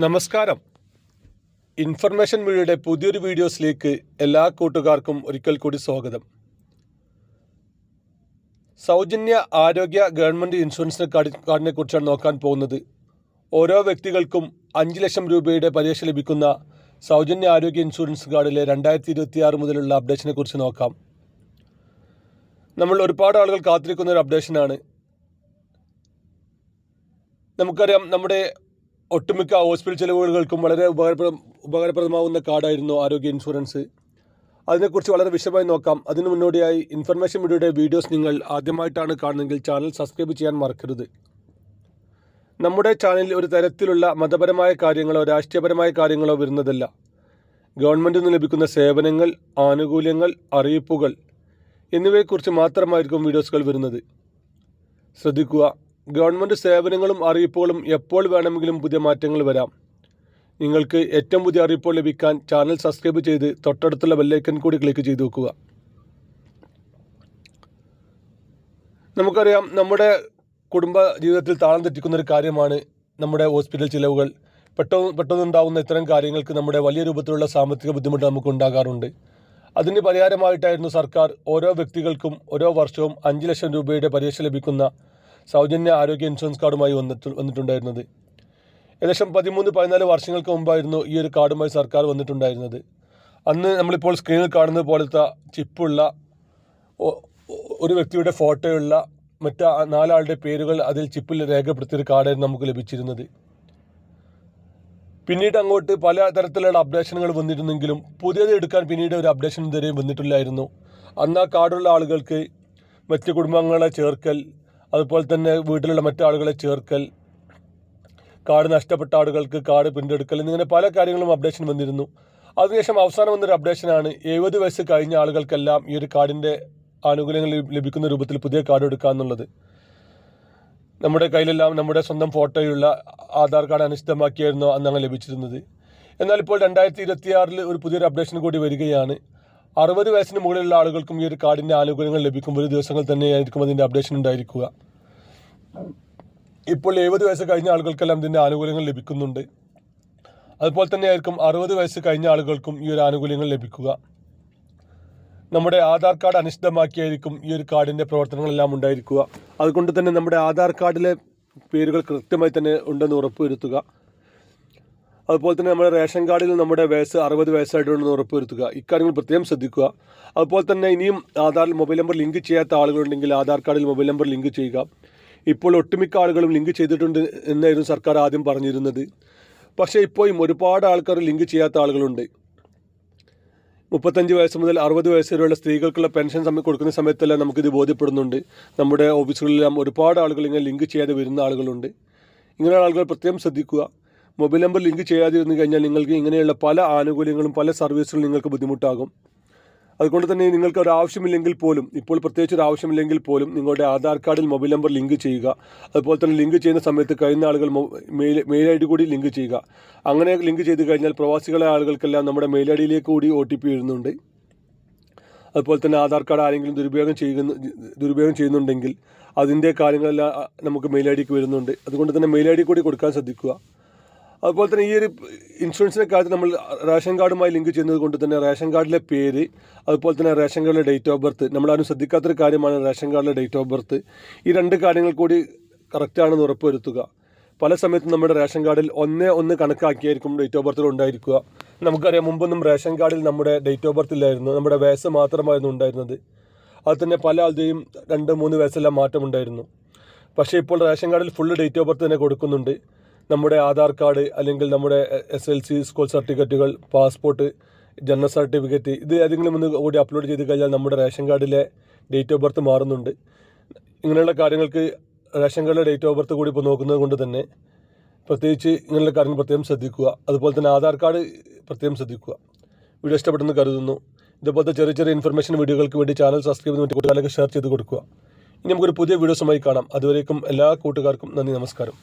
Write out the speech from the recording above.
നമസ്കാരം. ഇൻഫർമേഷൻ മീഡിയയുടെ പുതിയൊരു വീഡിയോസിലേക്ക് എല്ലാ കൂട്ടുകാർക്കും ഒരിക്കൽ കൂടി സ്വാഗതം. സൗജന്യ ആരോഗ്യ ഗവൺമെന്റ് ഇൻഷുറൻസ് കാർഡ് കാർഡിനെ കുറിച്ചാണ് നോക്കാൻ പോകുന്നത്. ഓരോ വ്യക്തികൾക്കും അഞ്ച് ലക്ഷം രൂപയുടെ പരീക്ഷ ലഭിക്കുന്ന സൗജന്യ ആരോഗ്യ ഇൻഷുറൻസ് കാർഡിലെ രണ്ടായിരത്തി ഇരുപത്തി ആറ് മുതലുള്ള അപ്ഡേഷനെ കുറിച്ച് നോക്കാം. നമ്മൾ ഒരുപാട് ആളുകൾ കാത്തിരിക്കുന്ന ഒരു അപ്ഡേഷനാണ്. നമുക്കറിയാം നമ്മുടെ ഒട്ടുമിക്ക ഹോസ്പിറ്റൽ ചെലവുകൾക്കും വളരെ ഉപകാരപ്രദം ഉപകാരപ്രദമാവുന്ന കാർഡായിരുന്നു ആരോഗ്യ ഇൻഷുറൻസ്. അതിനെക്കുറിച്ച് വളരെ വിശദമായി നോക്കാം. അതിനു മുന്നോടിയായി ഇൻഫർമേഷൻ മീഡിയയുടെ വീഡിയോസ് നിങ്ങൾ ആദ്യമായിട്ടാണ് കാണുന്നതെങ്കിൽ ചാനൽ സബ്സ്ക്രൈബ് ചെയ്യാൻ മറക്കരുത്. നമ്മുടെ ചാനലിൽ ഒരു തരത്തിലുള്ള മതപരമായ കാര്യങ്ങളോ രാഷ്ട്രീയപരമായ കാര്യങ്ങളോ വരുന്നതല്ല. ഗവൺമെന്റിൽ നിന്ന് ലഭിക്കുന്ന സേവനങ്ങൾ ആനുകൂല്യങ്ങൾ അറിയിപ്പുകൾ എന്നിവയെക്കുറിച്ച് മാത്രമായിരിക്കും വീഡിയോസുകൾ വരുന്നത്. ശ്രദ്ധിക്കുക ഗവൺമെന്റ് സേവനങ്ങളും അറിയിപ്പുകളും എപ്പോൾ വേണമെങ്കിലും പുതിയ മാറ്റങ്ങൾ വരാം. നിങ്ങൾക്ക് ഏറ്റവും പുതിയ അറിയിപ്പുകൾ ലഭിക്കാൻ ചാനൽ സബ്സ്ക്രൈബ് ചെയ്ത് തൊട്ടടുത്തുള്ള ബെല്ലൈക്കൻ കൂടി ക്ലിക്ക് ചെയ്ത് വെക്കുക. നമുക്കറിയാം നമ്മുടെ കുടുംബ ജീവിതത്തിൽ താളം തെറ്റിക്കുന്ന ഒരു കാര്യമാണ് നമ്മുടെ ഹോസ്പിറ്റൽ ചിലവുകൾ. പെട്ടെന്ന് പെട്ടെന്നുണ്ടാകുന്ന ഇത്തരം കാര്യങ്ങൾക്ക് നമ്മുടെ വലിയ രൂപത്തിലുള്ള സാമ്പത്തിക ബുദ്ധിമുട്ട് നമുക്ക് ഉണ്ടാകാറുണ്ട്. അതിന് പരിഹാരമായിട്ടായിരുന്നു സർക്കാർ ഓരോ വ്യക്തികൾക്കും ഓരോ വർഷവും അഞ്ച് ലക്ഷം രൂപയുടെ പരീക്ഷ ലഭിക്കുന്ന സൗജന്യ ആരോഗ്യ ഇൻഷുറൻസ് കാർഡുമായി വന്നിട്ട് വന്നിട്ടുണ്ടായിരുന്നത്. ഏകദേശം പതിമൂന്ന് പതിനാല് വർഷങ്ങൾക്ക് മുമ്പായിരുന്നു ഈ ഒരു കാർഡുമായി സർക്കാർ വന്നിട്ടുണ്ടായിരുന്നത്. അന്ന് നമ്മളിപ്പോൾ സ്ക്രീനിൽ കാണുന്നത് പോലത്തെ ചിപ്പുള്ള ഒരു വ്യക്തിയുടെ ഫോട്ടോയുള്ള മറ്റ് നാലാളുടെ പേരുകൾ അതിൽ ചിപ്പിൽ രേഖപ്പെടുത്തിയൊരു കാർഡായിരുന്നു നമുക്ക് ലഭിച്ചിരുന്നത്. പിന്നീട് അങ്ങോട്ട് പല തരത്തിലുള്ള അപ്ഡേഷനുകൾ വന്നിരുന്നെങ്കിലും പുതിയത് എടുക്കാൻ പിന്നീട് ഒരു അപ്ഡേഷൻ ഇതുവരെയും വന്നിട്ടില്ലായിരുന്നു. അന്ന് ആ കാർഡുള്ള ആളുകൾക്ക് മറ്റ് കുടുംബങ്ങളെ ചേർക്കൽ അതുപോലെ തന്നെ വീട്ടിലുള്ള മറ്റാളുകളെ ചേർക്കൽ കാട് നഷ്ടപ്പെട്ട ആളുകൾക്ക് കാട് പിന്തെടുക്കൽ എന്നിങ്ങനെ പല കാര്യങ്ങളും അപ്ഡേഷൻ വന്നിരുന്നു. അതിനുശേഷം അവസാനം വന്നൊരു അപ്ഡേഷനാണ് എഴുപത് വയസ്സ് കഴിഞ്ഞ ആളുകൾക്കെല്ലാം ഈ ഒരു കാർഡിന്റെ ആനുകൂല്യങ്ങൾ ലഭിക്കുന്ന രൂപത്തിൽ പുതിയ കാർഡ് എടുക്കുക എന്നുള്ളത്. നമ്മുടെ കയ്യിലെല്ലാം നമ്മുടെ സ്വന്തം ഫോട്ടോയുള്ള ആധാർ കാർഡ് അനിശ്ചിതമാക്കിയായിരുന്നു അന്നാണ് ലഭിച്ചിരുന്നത്. എന്നാൽ ഇപ്പോൾ രണ്ടായിരത്തി ഇരുപത്തിയാറിൽ ഒരു പുതിയൊരു അപ്ഡേഷൻ കൂടി വരികയാണ്. അറുപത് വയസ്സിന് മുകളിലുള്ള ആളുകൾക്കും ഈ ഒരു കാർഡിന്റെ ആനുകൂല്യങ്ങൾ ലഭിക്കും. ഒരു ദിവസങ്ങൾ തന്നെയായിരിക്കും അതിന്റെ അപ്ഡേഷൻ ഉണ്ടായിരിക്കുക. ഇപ്പോൾ എഴുപത് വയസ്സ് കഴിഞ്ഞ ആളുകൾക്കെല്ലാം ഇതിന്റെ ആനുകൂല്യങ്ങൾ ലഭിക്കുന്നുണ്ട്. അതുപോലെ തന്നെ ആയിരിക്കും അറുപത് വയസ്സ് കഴിഞ്ഞ ആളുകൾക്കും ഈ ഒരു ആനുകൂല്യങ്ങൾ ലഭിക്കുക. നമ്മുടെ ആധാർ കാർഡ് അനിശ്ചിതമാക്കിയായിരിക്കും ഈ ഒരു കാർഡിന്റെ പ്രവർത്തനങ്ങളെല്ലാം ഉണ്ടായിരിക്കുക. അതുകൊണ്ട് തന്നെ നമ്മുടെ ആധാർ കാർഡിലെ പേരുകൾ കൃത്യമായി തന്നെ ഉണ്ടെന്ന് ഉറപ്പുവരുത്തുക. അതുപോലെ തന്നെ നമ്മുടെ റേഷൻ കാർഡിൽ നമ്മുടെ വയസ്സ് അറുപത് വയസ്സായിട്ടുണ്ടെന്ന് ഉറപ്പുവരുത്തുക. ഇക്കാര്യങ്ങൾ പ്രത്യേകം ശ്രദ്ധിക്കുക. അതുപോലെ തന്നെ ഇനിയും ആധാർ മൊബൈൽ നമ്പർ ലിങ്ക് ചെയ്യാത്ത ആളുകളുണ്ടെങ്കിൽ ആധാർ കാർഡിൽ മൊബൈൽ നമ്പർ ലിങ്ക് ചെയ്യുക. ഇപ്പോൾ ഒട്ടുമിക്ക ആളുകളും ലിങ്ക് ചെയ്തിട്ടുണ്ട് എന്നായിരുന്നു സർക്കാർ ആദ്യം പറഞ്ഞിരുന്നത്. പക്ഷേ ഇപ്പോഴും ഒരുപാട് ആൾക്കാർ ലിങ്ക് ചെയ്യാത്ത ആളുകളുണ്ട്. മുപ്പത്തഞ്ച് വയസ്സ് മുതൽ അറുപത് വയസ്സ് വരെയുള്ള സ്ത്രീകൾക്കുള്ള പെൻഷൻ സമയം കൊടുക്കുന്ന സമയത്തെല്ലാം നമുക്കിത് ബോധ്യപ്പെടുന്നുണ്ട്. നമ്മുടെ ഓഫീസുകളിലെല്ലാം ഒരുപാട് ആളുകൾ ഇങ്ങനെ ലിങ്ക് ചെയ്യാതെ വരുന്ന ആളുകളുണ്ട്. ഇങ്ങനെയുള്ള ആളുകൾ പ്രത്യേകം ശ്രദ്ധിക്കുക. മൊബൈൽ നമ്പർ ലിങ്ക് ചെയ്യാതിരുന്നു കഴിഞ്ഞാൽ നിങ്ങൾക്ക് ഇങ്ങനെയുള്ള പല ആനുകൂല്യങ്ങളും പല സർവീസുകളും നിങ്ങൾക്ക് ബുദ്ധിമുട്ടാകും. അതുകൊണ്ട് തന്നെ നിങ്ങൾക്ക് ഒരു ആവശ്യമില്ലെങ്കിൽ പോലും ഇപ്പോൾ പ്രത്യേകിച്ച് ഒരു ആവശ്യമില്ലെങ്കിൽ പോലും നിങ്ങളുടെ ആധാർ കാർഡിൽ മൊബൈൽ നമ്പർ ലിങ്ക് ചെയ്യുക. അതുപോലെ തന്നെ ലിങ്ക് ചെയ്യുന്ന സമയത്ത് കഴിയുന്ന ആളുകൾ മെയിൽ മെയിൽ ഐ ഡി കൂടി ലിങ്ക് ചെയ്യുക. അങ്ങനെ ലിങ്ക് ചെയ്ത് കഴിഞ്ഞാൽ പ്രവാസികളെ ആളുകൾക്കെല്ലാം നമ്മുടെ മെയിൽ ഐ ഡിയിലേക്ക് കൂടി ഒ ടി പി അതുപോലെ തന്നെ ആധാർ കാർഡ് ആരെങ്കിലും ദുരുപയോഗം ചെയ്യുന്ന ദുരുപയോഗം ചെയ്യുന്നുണ്ടെങ്കിൽ അതിന്റെ കാര്യങ്ങളെല്ലാം നമുക്ക് മെയിൽ ഐ ഡിക്ക് വരുന്നുണ്ട്. അതുകൊണ്ട് തന്നെ മെയിൽ ഐ ഡി കൂടി കൊടുക്കാൻ ശ്രദ്ധിക്കുക. അതുപോലെ തന്നെ ഈ ഒരു ഇൻഷുറൻസിന്റെ കാര്യത്തിൽ നമ്മൾ റേഷൻ കാർഡുമായി ലിങ്ക് ചെയ്യുന്നത് കൊണ്ട് തന്നെ റേഷൻ കാർഡിലെ പേര് അതുപോലെ തന്നെ റേഷൻ കാർഡിലെ ഡേറ്റ് ഓഫ് ബർത്ത് നമ്മളാരും ശ്രദ്ധിക്കാത്തൊരു കാര്യമാണ് റേഷൻ കാർഡിലെ ഡേറ്റ് ഓഫ് ബർത്ത്. ഈ രണ്ട് കാര്യങ്ങൾ കൂടി കറക്റ്റാണെന്ന് ഉറപ്പുവരുത്തുക. പല സമയത്തും നമ്മുടെ റേഷൻ കാർഡിൽ ഒന്നേ ഒന്ന് കണക്കാക്കിയായിരിക്കും ഡേറ്റ് ഓഫ് ബർത്തിൽ ഉണ്ടായിരിക്കുക. നമുക്കറിയാം മുമ്പൊന്നും റേഷൻ കാർഡിൽ നമ്മുടെ ഡേറ്റ് ഓഫ് ബർത്ത് ഇല്ലായിരുന്നു. നമ്മുടെ വയസ്സ് മാത്രമായിരുന്നു ഉണ്ടായിരുന്നത്. അത് തന്നെ പല ആളുടെയും രണ്ട് മൂന്ന് വയസ്സെല്ലാം മാറ്റമുണ്ടായിരുന്നു. പക്ഷേ ഇപ്പോൾ റേഷൻ കാർഡിൽ ഫുൾ ഡേറ്റ് ഓഫ് ബർത്ത് തന്നെ കൊടുക്കുന്നുണ്ട്. നമ്മുടെ ആധാർ കാർഡ് അല്ലെങ്കിൽ നമ്മുടെ എസ് എൽ സി സ്കൂൾ സർട്ടിഫിക്കറ്റുകൾ പാസ്പോർട്ട് ജനന സർട്ടിഫിക്കറ്റ് ഇത് ഏതെങ്കിലും ഒന്ന് കൂടി അപ്ലോഡ് ചെയ്ത് കഴിഞ്ഞാൽ നമ്മുടെ റേഷൻ കാർഡിലെ ഡേറ്റ് ഓഫ് ബർത്ത് മാറുന്നുണ്ട്. ഇങ്ങനെയുള്ള കാര്യങ്ങൾക്ക് റേഷൻ കാർഡിലെ ഡേറ്റ് ഓഫ് ബർത്ത് കൂടി ഇപ്പോൾ നോക്കുന്നത് കൊണ്ട് തന്നെ പ്രത്യേകിച്ച് ഇങ്ങനെയുള്ള കാര്യങ്ങൾ പ്രത്യേകം ശ്രദ്ധിക്കുക. അതുപോലെ തന്നെ ആധാർ കാർഡ് പ്രത്യേകം ശ്രദ്ധിക്കുക. വീഡിയോ ഇഷ്ടപ്പെട്ടെന്ന് കരുതുന്നു. ഇതുപോലത്തെ ചെറിയ ചെറിയ ഇൻഫർമേഷൻ വീഡിയോകൾക്ക് വേണ്ടി ചാനൽ സബ്സ്ക്രൈബ് ചെയ്ത് കൂട്ടുകാരൊക്കെ ഷെയർ ചെയ്ത് കൊടുക്കുക. ഇനി നമുക്കൊരു പുതിയ വീഡിയോസുമായി കാണാം. അതുവരേക്കും എല്ലാ കൂട്ടുകാർക്കും നന്ദി നമസ്കാരം.